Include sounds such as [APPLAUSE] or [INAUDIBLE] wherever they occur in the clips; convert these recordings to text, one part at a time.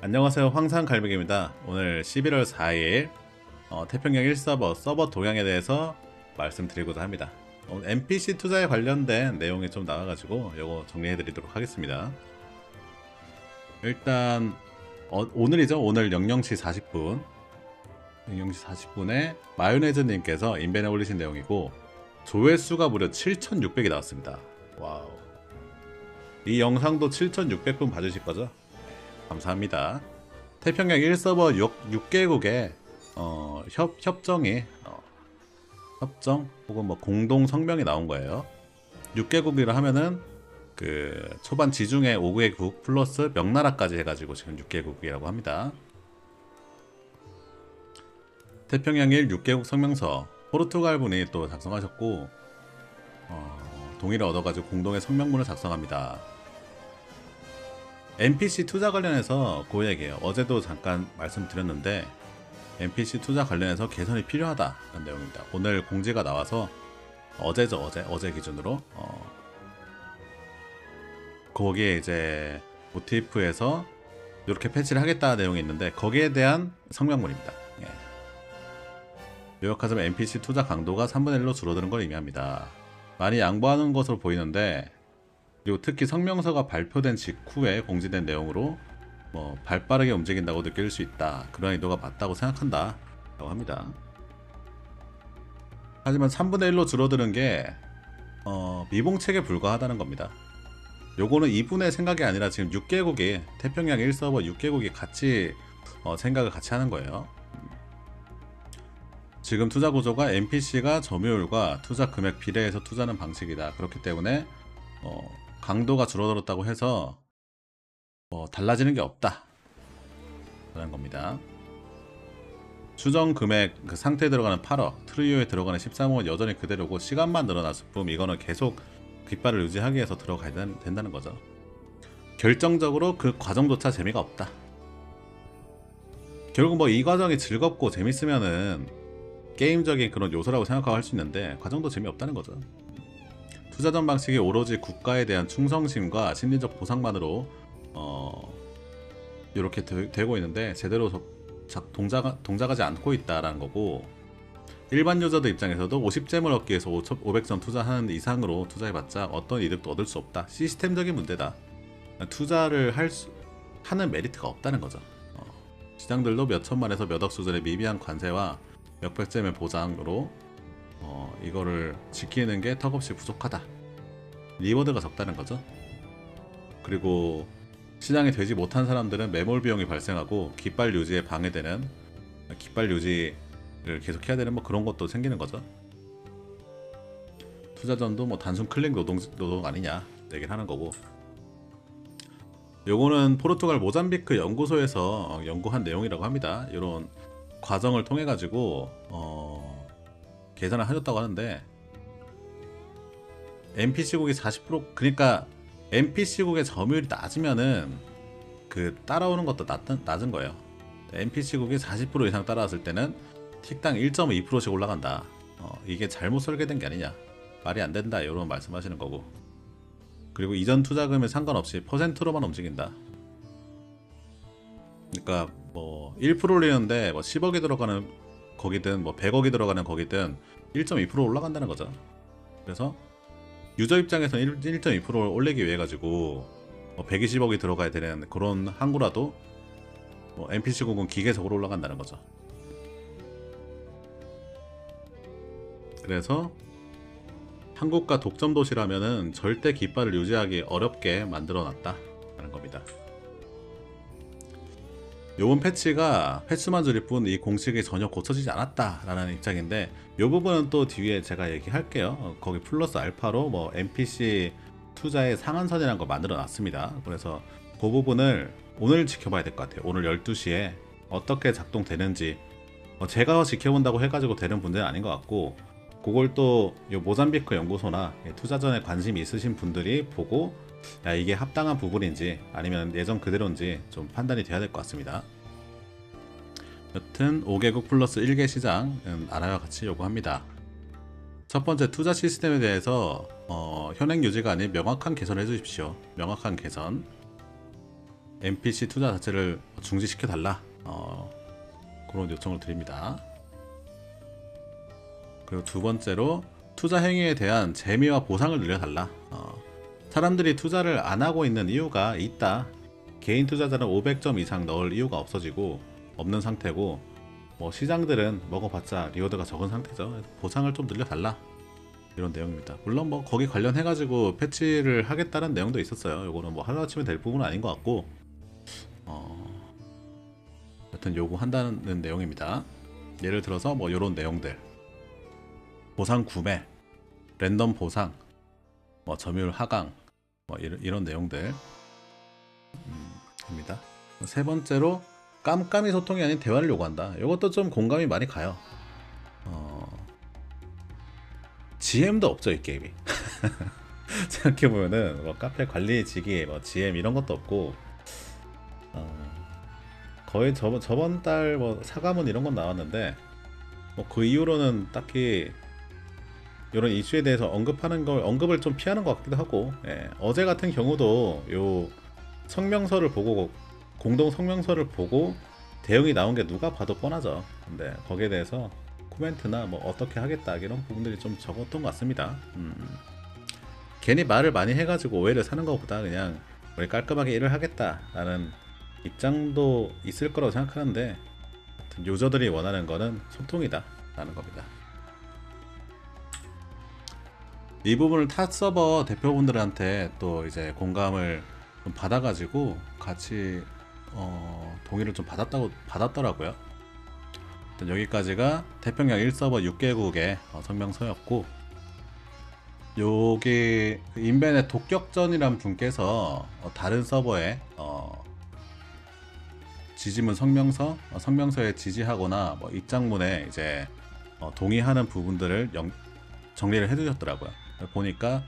안녕하세요. 황산갈매기입니다. 오늘 11월 4일 어, 태평양 1서버 서버 동향에 대해서 말씀드리고자 합니다. 오늘 NPC 투자에 관련된 내용이 좀 나와가지고 이거 정리해드리도록 하겠습니다. 일단 어, 오늘이죠. 오늘 00시 40분. 00시 40분에 마요네즈님께서 인벤에 올리신 내용이고 조회수가 무려 7600이 나왔습니다. 와우. 이 영상도 7600분 봐주실 거죠? 감사합니다. 태평양 1서버 6, 개국의 어, 협, 협정이 어, 협정 혹은 뭐 공동 성명이 나온 거예요. 6개국이라 하면은 그 초반 지중해 5개국 플러스 명나라까지 해가지고 지금 6개국이라고 합니다. 태평양 1 6개국 성명서 포르투갈 분이 또 작성하셨고 어, 동의를 얻어가지고 공동의 성명문을 작성합니다. NPC 투자 관련해서 그 얘기예요. 어제도 잠깐 말씀드렸는데 NPC 투자 관련해서 개선이 필요하다는 내용입니다. 오늘 공지가 나와서 어제죠 어제 어제 기준으로 어, 거기에 이제 모티프에서 이렇게 패치를 하겠다는 내용이 있는데 거기에 대한 성명문입니다. 예. 요약하자면 NPC 투자 강도가 3분의 1로 줄어드는 걸 의미합니다. 많이 양보하는 것으로 보이는데 그리고 특히 성명서가 발표된 직후에 공지된 내용으로 뭐 발빠르게 움직인다고 느낄 수 있다. 그런 의도가 맞다고 생각한다. 라고 합니다. 하지만 3분의 1로 줄어드는 게 어, 미봉책에 불과하다는 겁니다. 요거는 이분의 생각이 아니라 지금 6개국이 태평양 1서버 6개국이 같이 어, 생각을 같이 하는 거예요. 지금 투자 구조가 NPC가 점유율과 투자 금액 비례해서 투자하는 방식이다. 그렇기 때문에 어, 강도가 줄어들었다고 해서 뭐 달라지는 게 없다. 라는 겁니다. 수정 금액 그 상태에 들어가는 8억, 트리오에 들어가는 13억은 여전히 그대로고 시간만 늘어났을 뿐 이거는 계속 깃발을 유지하기 위해서 들어가야 된- 된다는 거죠. 결정적으로 그 과정조차 재미가 없다. 결국 뭐 이 과정이 즐겁고 재밌으면은 게임적인 그런 요소라고 생각하고 할 수 있는데 과정도 재미없다는 거죠. 투자전 방식이 오로지 국가에 대한 충성심과 심리적 보상만으로 어 이렇게 되, 고 있는데 제대로 동작, 동작하지 않고 있다라는 거고 일반 유저들 입장에서도 50잼을 얻기 위해서 500점 투자하는 이상으로 투자해봤자 어떤 이득도 얻을 수 없다. 시스템적인 문제다. 투자를 할 수, 하는 메리트가 없다는 거죠. 어, 시장들도 몇 천만에서 몇 억 수준의 미비한 관세와 몇백 잼의 보장으로 어, 이거를 지키는 게 턱없이 부족하다. 리워드가 적다는 거죠. 그리고 시장이 되지 못한 사람들은 매몰 비용이 발생하고 깃발 유지에 방해되는 깃발 유지를 계속 해야 되는 뭐 그런 것도 생기는 거죠. 투자전도 뭐 단순 클릭 노동 노동 아니냐 얘기를 하는 거고. 요거는 포르투갈 모잠비크 연구소에서 어, 연구한 내용이라고 합니다. 이런 과정을 통해 가지고 어, 계산을 하셨다고 하는데 NPC국이 40% 그러니까 NPC국의 점유율이 낮으면은 그 따라오는 것도 낮, 낮은 거예요. NPC국이 40% 이상 따라왔을 때는 틱당 1.2%씩 올라간다. 어, 이게 잘못 설계된 게 아니냐. 말이 안 된다. 이런 말씀하시는 거고. 그리고 이전 투자금에 상관없이 퍼센트로만 움직인다. 그러니까 뭐1% 올리는데 뭐 10억이 들어가는 거기든 뭐 100억이 들어가는 거기든 1.2% 올라간다는 거죠. 그래서 유저 입장에서는 1.2%를 올리기 위해 가지고 뭐 120억이 들어가야 되는 그런 항구라도 뭐 NPC국은 기계적으로 올라간다는 거죠. 그래서 한국과 독점 도시라면은 절대 깃발을 유지하기 어렵게 만들어 놨다라는 겁니다. 요번 패치가 패치만 줄일 뿐 이 공식이 전혀 고쳐지지 않았다라는 입장인데 이 부분은 또 뒤에 제가 얘기할게요. 어, 거기 플러스 알파로 뭐 NPC 투자의 상한선이라는 걸 만들어 놨습니다. 그래서 그 부분을 오늘 지켜봐야 될 것 같아요. 오늘 12시에 어떻게 작동되는지 어, 제가 지켜본다고 해가지고 되는 문제는 아닌 것 같고 그걸 또이 모잠비크 연구소나 이 투자전에 관심이 있으신 분들이 보고 야 이게 합당한 부분인지 아니면 예전 그대로인지 좀 판단이 돼야 될 것 같습니다. 여튼 5개국 플러스 1개 시장은 알아야 같이 요구합니다. 첫 번째 투자 시스템에 대해서 어, 현행 유지가 아닌 명확한 개선을 해주십시오. 명확한 개선. NPC 투자 자체를 중지시켜 달라. 어, 그런 요청을 드립니다. 그리고 두 번째로 투자 행위에 대한 재미와 보상을 늘려달라. 어, 사람들이 투자를 안 하고 있는 이유가 있다. 개인 투자자는 500점 이상 넣을 이유가 없어지고 없는 상태고 뭐 시장들은 먹어봤자 리워드가 적은 상태죠. 보상을 좀 늘려달라. 이런 내용입니다. 물론 뭐 거기 관련해 가지고 패치를 하겠다는 내용도 있었어요. 요거는 뭐 하루아침에 될 부분은 아닌 것 같고 어, 여튼 요구한다는 내용입니다. 예를 들어서 뭐 요런 내용들 보상 구매, 랜덤 보상, 뭐 점유율 하강, 뭐 이런, 이런 내용들 음, 입니다. 세 번째로 깜깜이 소통이 아닌 대화를 요구한다. 이것도 좀 공감이 많이 가요. 어, GM도 없죠 이 게임이. [LAUGHS] 생각해 보면은 뭐 카페 관리직이 뭐 GM 이런 것도 없고 어, 거의 저번 저번 달 뭐 사과문 이런 건 나왔는데 뭐 그 이후로는 딱히 이런 이슈에 대해서 언급하는 걸 언급을 좀 피하는 것 같기도 하고 예, 어제 같은 경우도 요 성명서를 보고 공동 성명서를 보고 대응이 나온 게 누가 봐도 뻔하죠. 근데 거기에 대해서 코멘트나 뭐 어떻게 하겠다 이런 부분들이 좀 적었던 것 같습니다. 음. 괜히 말을 많이 해가지고 오해를 사는 것보다 그냥 우리 깔끔하게 일을 하겠다라는 입장도 있을 거라고 생각하는데 유저들이 원하는 거는 소통이다라는 겁니다. 이 부분을 타 서버 대표분들한테 또 이제 공감을 좀 받아가지고 같이 어, 동의를 좀 받았다고 받았더라고요. 여기까지가 태평양 1서버 6개국의 어, 성명서였고 여기 그 인벤의 독격전이란 분께서 어, 다른 서버에 어, 지지문 성명서, 어, 성명서에 지지하거나 뭐 입장문에 이제 어, 동의하는 부분들을 영- 정리를 해주셨더라고요. 보니까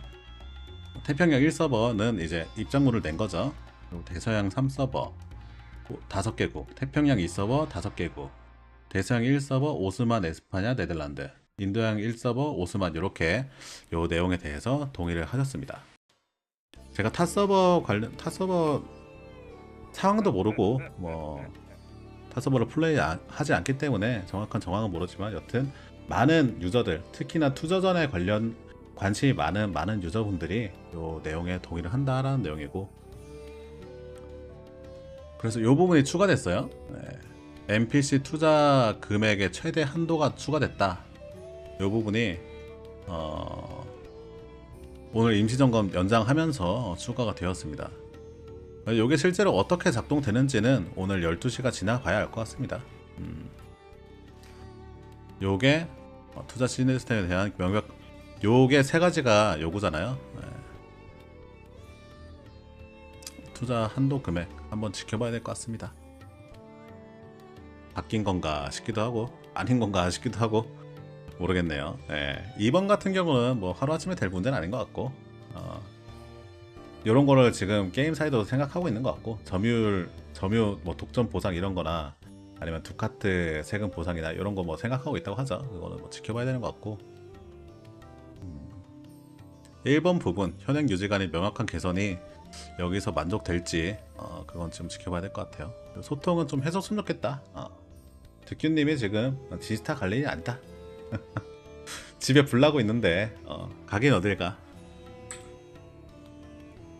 태평양 1서버는 이제 입장문을 낸 거죠. 대서양 3서버 5개국, 태평양 2서버 5개국, 대서양 1서버 오스만 에스파냐 네덜란드, 인도양 1서버 오스만 이렇게 요 내용에 대해서 동의를 하셨습니다. 제가 타 서버 관련 타 서버 상황도 모르고 뭐 타 서버를 플레이 안- 하지 않기 때문에 정확한 정황은 모르지만 여튼 많은 유저들 특히나 투자전에 관련 관심이 많은 많은 유저분들이 요 내용에 동의를 한다라는 내용이고 그래서 요 부분이 추가됐어요. 네. NPC 투자 금액의 최대 한도가 추가됐다. 요 부분이 어, 오늘 임시점검 연장하면서 추가가 되었습니다. 이게 실제로 어떻게 작동되는지는 오늘 12시가 지나봐야 알 것 같습니다. 음. 요게 어, 투자 시스템에 대한 명백 요게 세 가지가 요구잖아요. 네. 투자 한도 금액 한번 지켜봐야 될 것 같습니다. 바뀐 건가 싶기도 하고 아닌 건가 싶기도 하고 모르겠네요. 네. 이번 같은 경우는 뭐 하루아침에 될 문제는 아닌 것 같고 어, 이런 거를 지금 게임 사이도 생각하고 있는 것 같고 점유율 점유 뭐 독점 보상 이런 거나 아니면 두카트 세금 보상이나 이런 거 뭐 생각하고 있다고 하죠. 그거는 뭐 지켜봐야 되는 것 같고. 음. 1번 부분 현행 유지 간의 명확한 개선이 여기서 만족될지 어, 그건 좀 지켜봐야 될 것 같아요. 소통은 좀 해줬으면 좋겠다. 어. 득규님이 지금 지스타 갈 일이 아니다. [LAUGHS] 집에 불 나고 있는데 어, 가긴 어딜 가.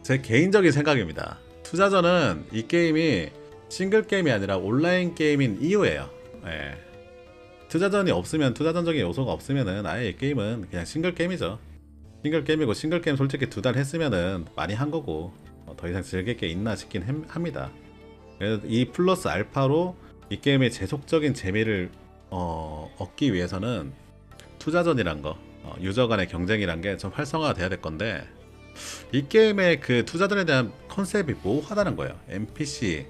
제 개인적인 생각입니다. 투자전은 이 게임이 싱글 게임이 아니라 온라인 게임인 이유예요. 예. 투자전이 없으면 투자전적인 요소가 없으면은 아예 이 게임은 그냥 싱글 게임이죠. 싱글 게임이고 싱글 게임 솔직히 두 달 했으면은 많이 한 거고 어, 더 이상 즐길 게 있나 싶긴 햄- 합니다. 이 플러스 알파로 이 게임의 지속적인 재미를 어, 얻기 위해서는 투자전이란 거, 어, 유저 간의 경쟁이란 게 좀 활성화가 돼야 될 건데 이 게임의 그 투자전에 대한 컨셉이 모호하다는 거예요. NPC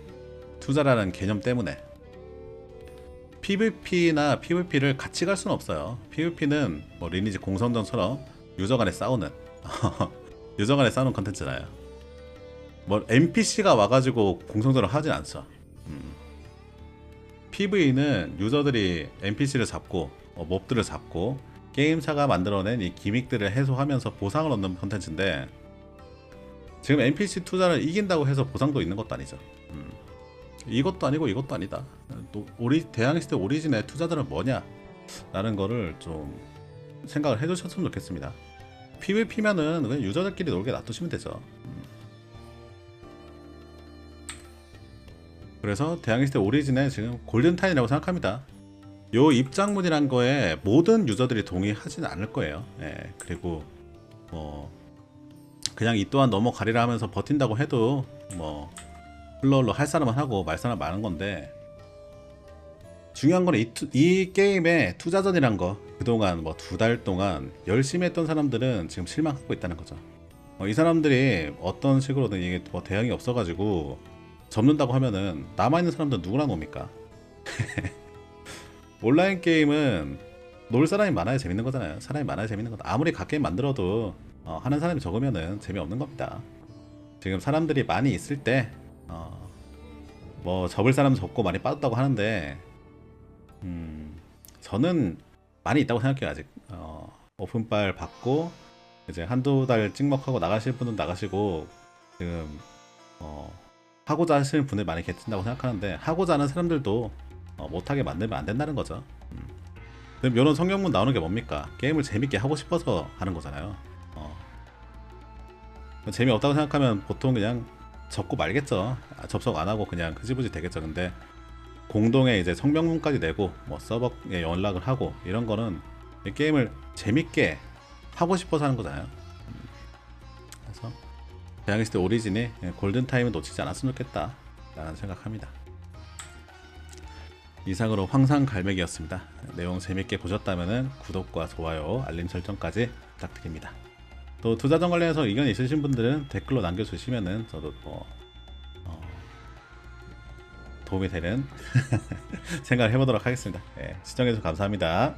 투자라는 개념 때문에 PVP나 PVP를 같이 갈 수는 없어요. PVP는 뭐 리니지 공성전처럼 유저 간에 싸우는 [LAUGHS] 유저 간에 싸우는 컨텐츠잖아요. 뭐 NPC가 와가지고 공성전을 하진 않죠. 음. PV는 유저들이 NPC를 잡고 어, 몹들을 잡고 게임사가 만들어낸 이 기믹들을 해소하면서 보상을 얻는 컨텐츠인데 지금 NPC 투자를 이긴다고 해서 보상도 있는 것도 아니죠. 음. 이것도 아니고 이것도 아니다. 또 오리 대항해 시대 오리진의 투자들은 뭐냐? 라는 거를 좀 생각을 해주셨으면 좋겠습니다. PVP면은 그냥 유저들끼리 놀게 놔두시면 되죠. 음. 그래서 대항해 시대 오리진의 지금 골든타임이라고 생각합니다. 요 입장문이란 거에 모든 유저들이 동의하지는 않을 거예요. 예, 그리고 뭐 그냥 이 또한 넘어가리라 하면서 버틴다고 해도 뭐 흘러흘러 할 사람은 하고 말 사람 많은 건데 중요한 건이이 게임의 투자전이란 거 그동안 뭐 두 달 동안 열심히 했던 사람들은 지금 실망하고 있다는 거죠. 어, 이 사람들이 어떤 식으로든 이게 뭐 대응이 없어가지고 접는다고 하면은 남아있는 사람들 누구나 놉니까? [LAUGHS] 온라인 게임은 놀 사람이 많아야 재밌는 거잖아요. 사람이 많아야 재밌는 거다. 아무리 갓게임 만들어도 어, 하는 사람이 적으면은 재미없는 겁니다. 지금 사람들이 많이 있을 때, 어, 뭐 접을 사람 적고 많이 빠졌다고 하는데, 음, 저는 많이 있다고 생각해요 아직. 어, 오픈빨 받고 이제 한두 달 찍먹하고 나가실 분은 나가시고 지금 어, 하고자 하시는 분들 많이 계신다고 생각하는데 하고자 하는 사람들도 어, 못하게 만들면 안 된다는 거죠. 음. 그럼 이런 성경문 나오는 게 뭡니까? 게임을 재밌게 하고 싶어서 하는 거잖아요. 어. 재미없다고 생각하면 보통 그냥 접고 말겠죠. 아, 접속 안 하고 그냥 흐지부지 되겠죠. 근데 공동에 이제 성명문까지 내고 뭐 서버에 연락을 하고 이런 거는 이 게임을 재밌게 하고 싶어서 하는 거잖아요. 음. 그래서 시대 오리진이 골든 타임을 놓치지 않았으면 좋겠다. 라는 생각합니다. 이상으로 황상 갈매기였습니다. 내용 재밌게 보셨다면 구독과 좋아요, 알림 설정까지 부탁드립니다. 또 투자전 관련해서 의견 있으신 분들은 댓글로 남겨주시면은 저도 뭐 어, 도움이 되는 [LAUGHS] 생각을 해보도록 하겠습니다. 예, 시청해주셔서 감사합니다.